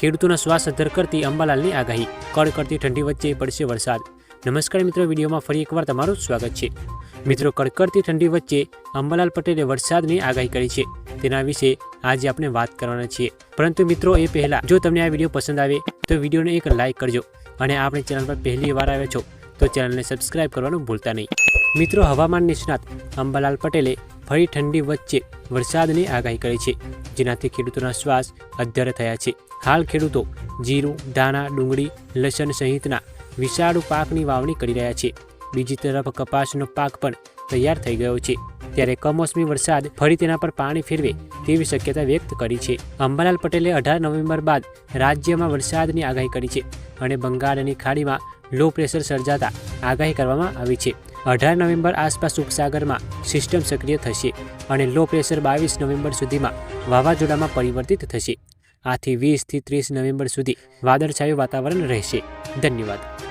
ખેડૂતોના શ્વાસ અધર કરતી અંબાલાલની આગાહી. કડકડતી ઠંડી વચ્ચે પડશે વરસાદ. નમસ્કાર મિત્રો, વિડીયોમાં ફરી એકવાર તમારું સ્વાગત છે. મિત્રો કડકડતી ઠંડી વચ્ચે અંબાલાલ પટેલે વરસાદની આગાહી કરી છે. તેના વિશે આજે આપણે વાત કરવાના છીએ. પરંતુ મિત્રો, એ પહેલાં જો તમને આ વીડિયો પસંદ આવે, તો વિડીયોને એક લાઇક કરજો અને આપણી ચેનલ પર પહેલી વાર આવ્યા છો, તો ચેનલને સબસ્ક્રાઇબ કરવાનું ભૂલતા નહીં. મિત્રો, હવામાન નિષ્ણાત અંબાલાલ પટેલે ફરી ઠંડી વચ્ચે વરસાદની આગાહી કરી છે, જેનાથી ખેડૂતોના શ્વાસ અધ્ધર થયા છે. હાલ ખેડૂતો જીરું ધાણા ડુંગળી, લસણ સહિતના વિશાળુ પાકની વાવણી કરી રહ્યા છે. બીજી તરફ કપાસનો પાક પણ તૈયાર થઈ ગયો છે. ત્યારે કમોસમી વરસાદ ફરી તેના પર પાણી ફેરવે તેવી શક્યતા વ્યક્ત કરી છે. અંબાલાલ પટેલે અઢાર નવેમ્બર બાદ રાજ્યમાં વરસાદની આગાહી કરી છે અને બંગાળની ખાડીમાં લો પ્રેશર સર્જાતા આગાહી કરવામાં આવી છે. અઢાર નવેમ્બર આસપાસ ઉપસાગરમાં સિસ્ટમ સક્રિય થશે અને લો પ્રેશર બાવીસ નવેમ્બર સુધીમાં વાવાઝોડામાં પરિવર્તિત થશે. આથી વીસથી ત્રીસ નવેમ્બર સુધી વાદળછાયું વાતાવરણ રહેશે. ધન્યવાદ.